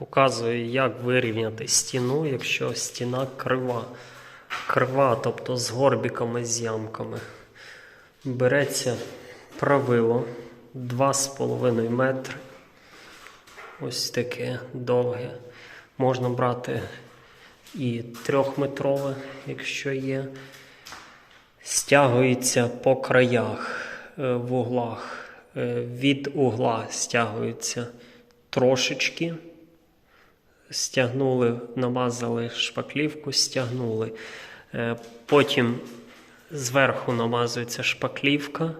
Показую, як вирівняти стіну, якщо стіна крива. Крива, тобто з горбиками, з ямками. Береться правило 2,5 метри. Ось таке довге. Можна брати і трьохметрове, якщо є. Стягується по краях, е, в углах. Е, Від угла стягується трошечки. Стягнули, намазали шпаклівку, стягнули. Е, Потім зверху намазується шпаклівка,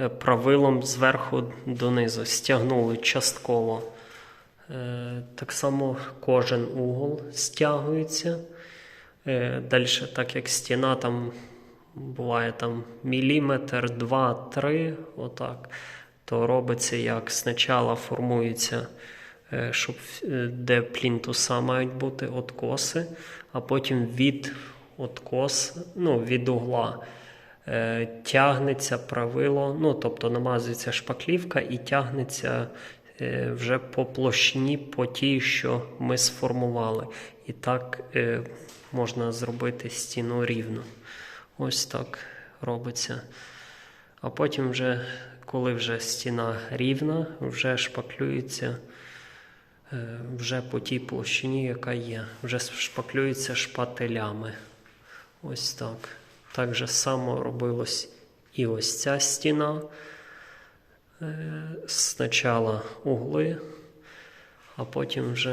е, правилом зверху донизу стягнули частково. Е, Так само кожен угол стягується. Далі, так як стіна там буває там міліметр, два, три, отак, то робиться як спочатку формується, щоб е, де плінтуса мають бути откоси, а потім від откос, ну, від угла е, тягнеться правило, ну, тобто намазується шпаклівка і тягнеться е, вже по площині, по тій, що ми сформували. І так е, можна зробити стіну рівно. Ось так робиться. А потім, вже, коли вже стіна рівна, вже шпаклюється е, вже по тій площині, яка є. Вже шпаклюється шпателями. Ось так. Так же само робилось і ось ця стіна. Е, Спочатку угли, а потім вже